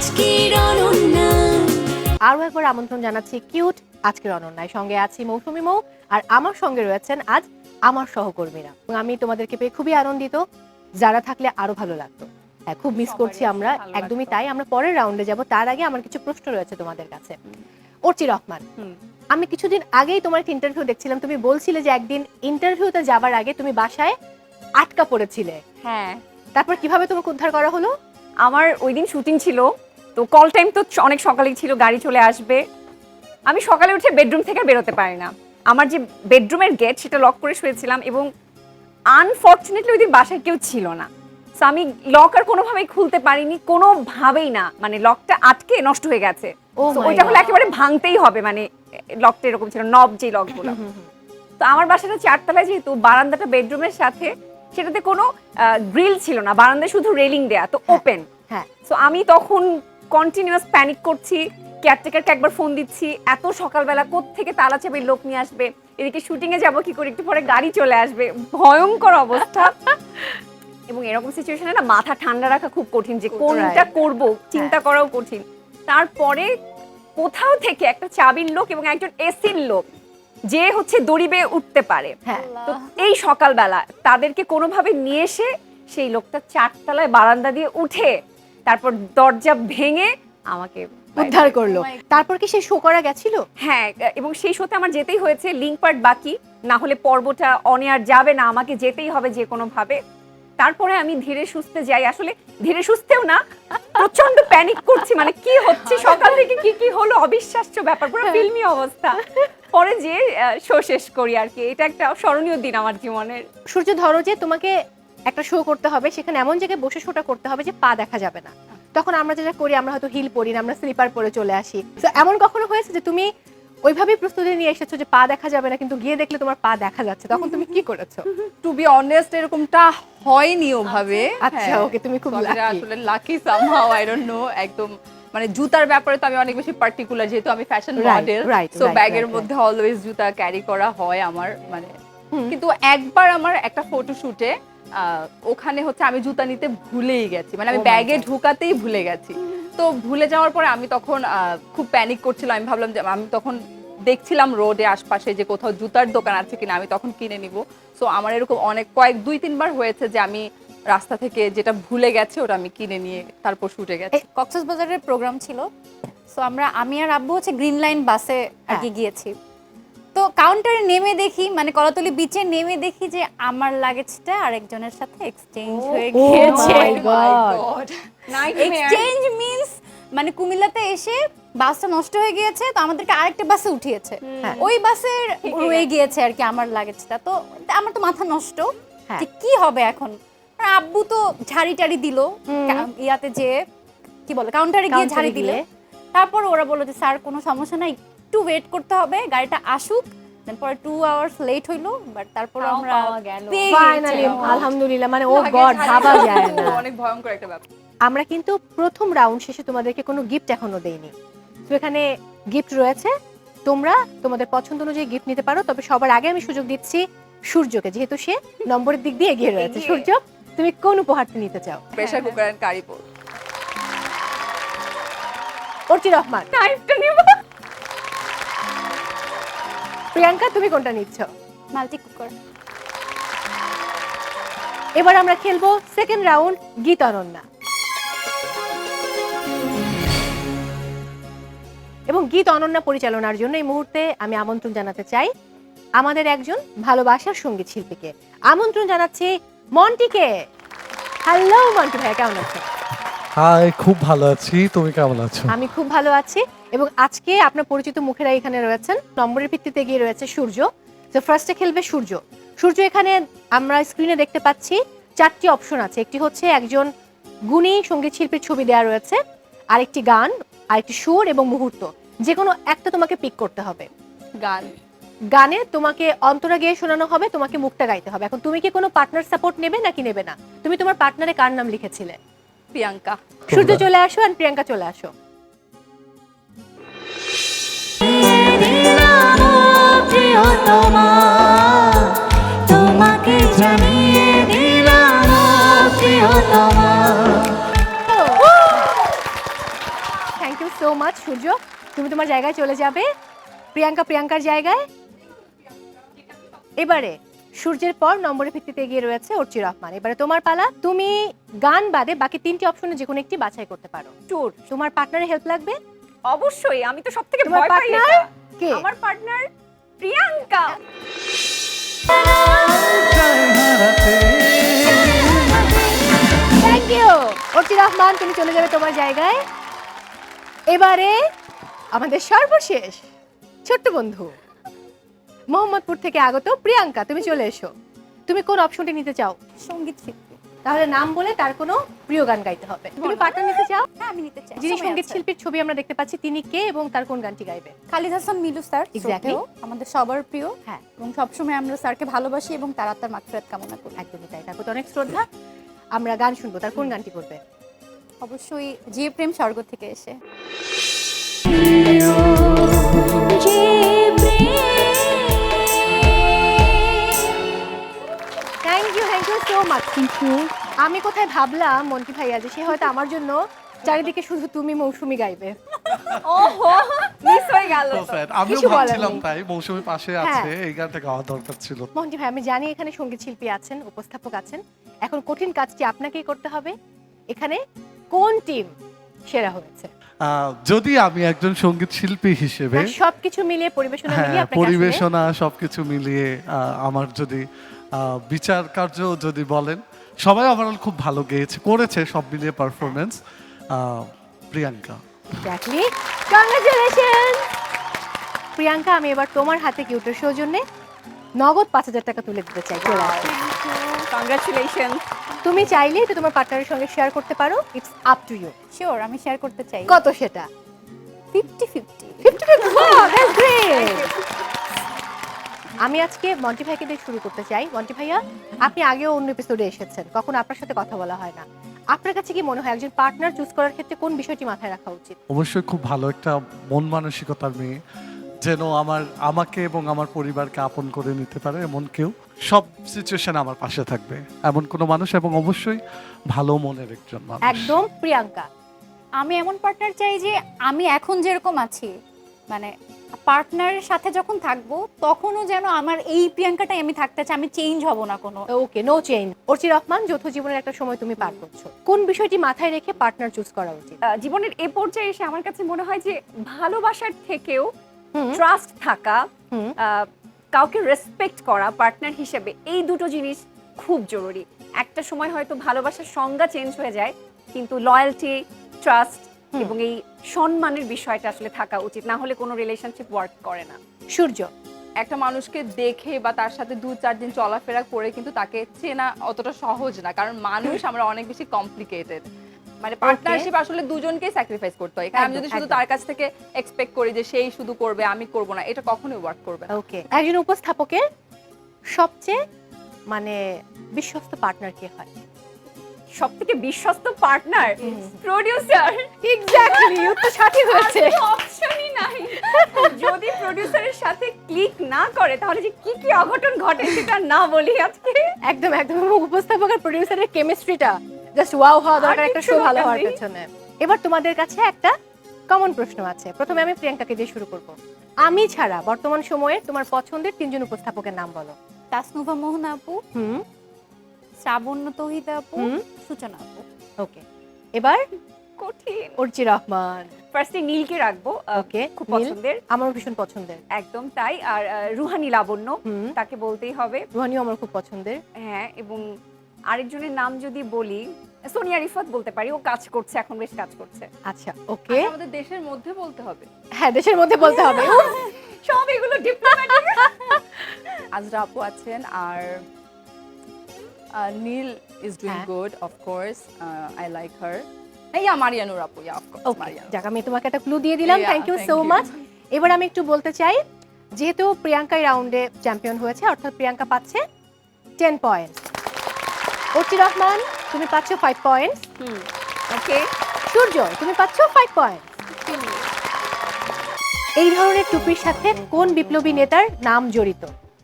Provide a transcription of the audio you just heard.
আজকের অনন্যা। আরও একবার আমন্ত্রণ জানাচ্ছি কিউট আজকের অনন্যায় সঙ্গে আছি মৌসুমি মৌ আর আমার সঙ্গে রয়েছেন আজ আমার সহকর্মীরা। আমি তোমাদেরকে পেয়ে খুবই আনন্দিত যারা থাকলে আরও ভালো লাগতো। হ্যাঁ খুব মিস করছি আমরা একদমই তাই। আমরা পরের রাউন্ডে যাব তার আগে আমার কিছু প্রশ্ন রয়েছে তোমাদের কাছে। অর্চি রহমান আমি কিছুদিন আগেই তোমার একটা ইন্টারভিউ দেখছিলাম তুমি বলছিলে যে একদিন ইন্টারভিউতে যাবার আগে তুমি বাসায় আটকা পড়েছিলে। হ্যাঁ। তারপর কীভাবে তোমাকে উদ্ধার করা হলো? আমার ওই দিন শুটিং ছিল। তো কল টাইম তো অনেক সকালেই ছিল গাড়ি চলে আসবে। আমি সকালে উঠে বেডরুম থেকে বেরোতে পারি না। আমার যে বেডরুমের গেট সেটা লক করে শুয়েছিলাম এবং আনফর্চুনেটলি ওই দিন বাসায় কেউ ছিল না। সো আমি লক আর কোনোভাবেই খুলতে পারিনি কোনোভাবেই না। মানে লকটা আটকে নষ্ট হয়ে গেছে। Oh ওইটা হলে একেবারে ভাঙতেই হবে মানে লকটা এরকম ছিল নব যে লকগুলো তো আমার বাসাটা চারতলায় যেহেতু বারান্দাটা বেডরুমের সাথে সেটাতে কোনো গ্রিল ছিল না। বারান্দায় শুধু রেলিং দেয়া তো ওপেন হ্যাঁ। সো আমি তখন কন্টিনিউয়াস প্যানিক করছি কেয়ারটেকারকে একবার ফোন দিচ্ছি এত সকালবেলা থেকে তালা চাবির লোক নিয়ে আসবে এদিকে শুটিংয়ে যাব কি করে একটু পরে গাড়ি চলে আসবে ভয়ঙ্কর অবস্থা। এবং এরকম সিচুয়েশনে না মাথা ঠান্ডা রাখা খুব কঠিন যে কোনটা. করব চিন্তা করাও কঠিন। তারপরে কোথাও থেকে একটা চাবির লোক এবং একজন এসির লোক যে হচ্ছে দড়ি বেয়ে উঠতে পারে। হ্যাঁ। তো এই সকালবেলা তাদেরকে কোনোভাবে নিয়ে এসে সেই লোকটা চারতলায় বারান্দা দিয়ে উঠে তারপর দরজা ভেঙে আমাকে উদ্ধার করল। তারপর কি সে শো করা গেছিল? হ্যাঁ এবং সেই শোতে আমার যেতেই হয়েছে লিঙ্ক পার্ট বাকি। না হলে পর্বটা অন এয়ার যাবে না আমাকে যেতেই হবে যে কোনো ভাবে তারপরে আমি ধীরে সুস্থে যাই। আসলে ধীরে সুস্থেও না প্রচণ্ড প্যানিক করছি। মানে কি হচ্ছে? সকাল থেকে কি কি হলো? অবিশ্বাস্য ব্যাপার পুরো ফিল্মি অবস্থা। পরে যে শো শেষ করি আর কি। এটা একটা স্মরণীয় দিন আমার জীবনের। সূর্য ধরো যে তোমাকে একটা শো করতে হবে সেখানে এমন জায়গায় বসে শোটা করতে হবে যে পা দেখা যাবে না। তখন আমরা যেটা করি আমরা হয়তো হিল পরি না আমরা স্লিপার পরে চলে আসি। তো এমন কখনো হয়েছে যে তুমি ওইভাবেই প্রস্তুতি নিয়ে এসেছ যে পা দেখা যাবে না কিন্তু গিয়ে দেখলে তোমার পা দেখা যাচ্ছে? তখন তুমি কি করেছ? টু বি অনেস্ট এরকমটা হয়নি ওভাবে। আচ্ছা, হ্যাঁ। okay, তুমি খুব আসলে lucky somehow I don't know একদম মানে জুতার ব্যাপারে তো আমি অনেক বেশি পার্টিকুলার যেহেতু আমি ফ্যাশন মডেল সো ব্যাগের মধ্যে অলওয়েজ জুতা ক্যারি করা হয় আমার মানে কিন্তু একবার আমার একটা ফটো শুটে ওখানে হচ্ছে আমি জুতা নিতে ভুলেই গেছি। মানে আমি Oh ব্যাগে God. ঢুকাতেই ভুলে গেছি। তো ভুলে যাওয়ার পরে আমি তখন খুব প্যানিক করছিলাম আমি ভাবলাম যে আমি তখন দেখছিলাম রোডে আশপাশে যে কোথাও জুতার দোকান আছে কিনা আমি তখন কিনে নিব। সো আমার এরকম অনেক কয়েক দুই তিনবার হয়েছে যে আমি রাস্তা থেকে যেটা ভুলে গেছে ওটা আমি কিনে নিয়ে তারপর শুটে গেছি। কক্সবাজারের প্রোগ্রাম ছিল। সো আমরা আমি আর আব্বু হচ্ছে গ্রিন লাইন বাসে আর কি হ্যাঁ। গিয়েছি। তো কাউন্টারে নেমে দেখি মানে কলাতলি বিচে নেমে দেখি যে আমার লাগেজটা আরেকজনের সাথে এক্সচেঞ্জ হয়ে Oh গিয়েছে। এক্সচেঞ্জ মিন্স মানে কুমিল্লাতে এসে বাসটা নষ্ট হয়ে গিয়েছে তো আমাদেরকে আরেকটা বাসে উঠিয়েছে। হ্যাঁ। ওই বাসের রয়ে গিয়েছে আর কি আমার লাগেজটা তো আমার তো মাথা নষ্ট। হ্যাঁ। যে কি হবে এখন? আর আব্বু তো ঝাড়ি টাড়ি দিল। ইয়াতে যে কি বলে কাউন্টারে গিয়ে ঝাড়ি দিলে। তারপর ওরা বলল যে স্যার কোনো সমস্যা নাই? একটু ওয়েট করতে হবে গাড়িটা আসুক আওয়ার্স লেট হইল বাট তারপর আমরা ফাইনালি আলহামদুলিল্লাহ মানে ও গড ভাবা যায় না। অনেক ভয়ঙ্কর একটা ব্যাপার। আমরা কিন্তু প্রথম রাউন্ড শেষে তোমাদেরকে কোনো গিফট এখনও দেইনি। তো এখানে গিফট রয়েছে। তোমরা তোমাদের পছন্দ অনুযায়ী গিফট নিতে পারো তবে সবার আগে আমি সুযোগ দিচ্ছি সূর্যকে যেহেতু সে নম্বরের দিক দিয়ে এগিয়ে রয়েছে। সূর্য তুমি কোন উপহারটা নিতে চাও? Pressure cooker and Archi Rahman. নাইফটা নিব। প্রিয়াঙ্কা তুমি কোনটা নিচ্ছ? Multi cooker. এবার আমরা খেলব সেকেন্ড রাউন্ড গীত অনন্যা। এবং গীত অনন্যা পরিচালনার জন্য এই মুহূর্তে আমি আমন্ত্রণ জানাতে চাই আমাদের একজন ভালোবাসার সংগীত শিল্পীকে। আমন্ত্রণ জানাচ্ছি মন্টিকে। হ্যালো মন্টি ভাই কেমন আছো হাই খুব ভালো আছি। তুমি কেমন আছো? আমি খুব ভালো আছি এবং আজকে আপনার পরিচিত মুখেরা এখানে রয়েছেন। নম্বরের ভিত্তিতে গিয়ে রয়েছে সূর্য। তো ফার্স্টে খেলবে সূর্য। সূর্য এখানে আমরা স্ক্রিনে দেখতে পাচ্ছি চারটি অপশন আছে। একটি হচ্ছে একজন গুণী সংগীত শিল্পীর ছবি দেওয়া রয়েছে আরেকটি গান আরেকটি সুর এবং মুহূর্ত। যে কোনো একটা তোমাকে পিক করতে হবে। গান। গানে তোমাকে অন্তরা গিয়ে শোনানো হবে তোমাকে মুখটা গাইতে হবে। এখন তুমি কি কোনো পার্টনার সাপোর্ট নেবে নাকি নেবে না? তুমি তোমার পার্টনারে কার নাম লিখেছিলে? প্রিয়াঙ্কা। সূর্য চলে আসো আর প্রিয়াঙ্কা চলে আসো। তোমাকে জানিয়ে দিলাম ও প্রিয়তমা সো মাচ সূর্য। তুমি তোমার জায়গায় চলে যাবে। প্রিয়াঙ্কা প্রিয়াঙ্কার জায়গায়। এবারে সূর্যের পর নম্বরের ভিত্তিতে এগিয়ে রয়েছে অর্চি রহমান। এবারে তোমার পালা তুমি গান বাদে বাকি তিনটি অপশনে যে কোনো একটি বাছাই করতে পারো। ট্যুর তোমার পার্টনারের হেল্প লাগবে? অবশ্যই আমি তো সব থেকে তোমার ভয় পাই? এটা। কে? আমার partner Priyanka. Thank you Archi Rahman তুমি চলে যাবে তোমার জায়গায়। এবারে আমাদের সর্বশেষ ছোট্ট বন্ধু। মোহাম্মদপুর থেকে আগত প্রিয়াঙ্কা তুমি চলে এসো। তুমি কোন অপশনটি নিতে চাও? সংগীত শিল্পী। তাহলে নাম বলে তার কোনো প্রিয় গান গাইতে হবে। তুমি পার্টনার নিতে চাও? হ্যাঁ আমি নিতে চাই। যিনি সংগীত শিল্পীর ছবি আমরা দেখতে পাচ্ছি তিনি কে এবং তার কোন গানটি গাইবে খালিদ হাসান মিলু স্যার. শ্রদ্ধেয়, আমাদের সবার প্রিয়। হ্যাঁ। এবং সবসময় আমরা স্যারকে ভালোবাসি এবং তার আত্মার মাগফিরাত কামনা করি। একদমই তাই তার প্রতি অনেক শ্রদ্ধা। আমরা গান শুনব তার কোন গানটি করবে? অবশ্যই যে প্রেম স্বর্গ থেকে এসে। সো মাচ আমি কোথায় ভাবলাম মন্টি ভাইয়া যে সে হয়তো আমার জন্য চারিদিকে শুধু তুমি মৌসুমি গাইবে। ওহো মিস হয়ে গেল তো। তো। sad, আমিও ভাবছিলাম তাই মৌসুমী পাশে। আছে এই গানটা গাওয়া দরকার ছিল। মন্টি ভাই আমি জানি এখানে সংগীত শিল্পী আছেন উপস্থাপক আছেন। এখন কঠিন কাজটি আপনাকেই করতে হবে। এখানে কোন টিম সেরা হয়েছে? আহ, যদি আমি একজন সংগীত শিল্পী হিসেবে সবকিছু মিলিয়ে পরিবেশনা মিলিয়ে হ্যাঁ পরিবেশনা সবকিছু মিলিয়ে আহ, আমার যদি বিচার কার্য যদি বলেন সবাই ওভারঅল খুব ভালো গেয়েছে করেছে সব মিলিয়ে performance Priyanka. Exactly congratulation Priyanka আমি এবার তোমার হাতে কিউটের সৌজন্যে নগদ পাঁচ হাজার টাকা তুলে দিতে চাই। চলে। কংগ্রাচুলেশন তুমি চাইলে এটা তোমার পার্টনারের সঙ্গে শেয়ার করতে পারো। It's up to you sure আমি শেয়ার করতে চাই। কত সেটা? Fifty fifty fifty fifty that's great আমি আজকে মন্টি ভাইকে দিয়ে শুরু করতে চাই। মন্টি ভাইয়া আপনি আগেও অন্য এপিসোডে এসেছেন কখনো আপনার সাথে কথা বলা হয় না। আপনার কাছে কি মনে হয় একজন পার্টনার চুজ করার ক্ষেত্রে কোন বিষয়টি মাথায় রাখা উচিত? অবশ্যই খুব ভালো একটা মন মানসিকতার মেয়ে যেন আমার আমাকে এবং আমার পরিবারকে আপন করে নিতে পারে এমন কেউ। সব সিচুয়েশন আমার পাশে থাকবে এমন কোনো মানুষ এবং অবশ্যই ভালো মনের একজন মানুষ। একদম প্রিয়াঙ্কা। আমি এমন পার্টনার চাই যে আমি এখন যেরকম আছি মানে পার্টনারের সাথে যখন থাকব তখনও যেন আমার এই প্রিয়াঙ্কাটাই আমি থাকতে চাই আমি চেঞ্জ হব না কোনো। Okay no change Archi Rahman যৌথ জীবনের একটা সময় তুমি পার করছ। কোন বিষয়টি মাথায় রেখে পার্টনার চুজ করা উচিত? জীবনের এ পর্যায়ে এসে আমার কাছে মনে হয় যে ভালোবাসার থেকেও ট্রাস্ট থাকা হুম। কাউকে রেসপেক্ট করা পার্টনার হিসেবে এই দুটো জিনিস খুব জরুরি। একটা সময় হয়তো ভালোবাসার সংজ্ঞা চেঞ্জ হয়ে যায় কিন্তু লয়্যালটি ট্রাস্ট। এবং এই সম্মানের বিষয়টা আসলে থাকা উচিত না হলে কোনো রিলেশনশিপ ওয়ার্ক করে না। সূর্য। একটা মানুষকে দেখে বা তার সাথে দু চার দিন চলাফেরা করে কিন্তু তাকে চেনা অতটা সহজ না কারণ মানুষ আমরা অনেক বেশি কমপ্লিকেটেড মানে পার্টনারশিপ আসলে দুজনকেই স্যাক্রিফাইস করতে হয়। এখানে আমি যদি শুধু তার কাছ থেকে এক্সপেক্ট করি যে সেই শুধু করবে আমি করব না এটা কখনোই ওয়ার্ক করবে না। ওকে একজন উপস্থাপকের সবচেয়ে মানে বিশ্বস্ত পার্টনার কে হয়? সব থেকে বিশ্বস্ত পার্টনার প্রডিউসার এক্স্যাক্টলি উত্তর সঠিক হয়েছে। অপশনই নাই। যদি প্রডিউসারের সাথে ক্লিক না করে তাহলে যে কি কি অঘটন ঘটে সেটা না বলি আজকে। একদম একদম। উপস্থাপক আর প্রডিউসারের কেমিস্ট্রিটা জাস্ট ওয়াও হওয়া দরকার একটা শো ভালো হওয়ার পেছনে। এবার তোমাদের কাছে একটা কমন প্রশ্ন আছে। প্রথমে আমি প্রিয়াঙ্কাকে দিয়ে শুরু করব। আমি ছাড়া বর্তমান সময়ে তোমার পছন্দের তিনজন উপস্থাপকের নাম বলো। তাসনুভা মোহন আপু। হুম। শ্রাবণ্য তহিদা আপু সূচনা আপু। ওকে এবার কঠিন। অর্চি রহমান। ফার্স্টে নীলকে রাখব ওকে খুব পছন্দের। আমার ভীষণ পছন্দের। একদম তাই আর রুহানি লাবণ্য হুম? তাকে বলতেই হবে। রুহানিও আমার খুব পছন্দের। হ্যাঁ এবং আরেকজনের নাম যদি বলি সোনিয়া রিফাত বলতে পারি ও কাজ করছে এখন বেশ কাজ করছে। আচ্ছা ওকে আচ্ছা, আমাদের দেশের মধ্যে বলতে হবে। হ্যাঁ দেশের মধ্যে বলতে হবে। সব এগুলো ডিপ্লোম্যাটিক আজরা আপু আছেন আর আহ, নীল ইজ ডুইং হ্যাঁ। Good of course I like her yeah Marianur আপু ইয়া অফ কোর্স ওকে মারিয়ানুর যাক আমি তোমাকে একটা ক্লু দিয়ে দিলাম Yeah, thank you thank so you. Much এবার আমি একটু বলতে চাই যেহেতু প্রিয়াঙ্কা এই রাউন্ডে চ্যাম্পিয়ন হয়েছে অর্থাৎ প্রিয়াঙ্কা পাচ্ছে টেন পয়েন্ট অর্চি রহমান তুমি পাচ্ছ ফাইভ পয়েন্ট ওকে সূর্য তুমি পাচ্ছ ফাইভ পয়েন্ট এই ধরনের টুপির সাথে কোন বিপ্লবী নেতার নাম জড়িত?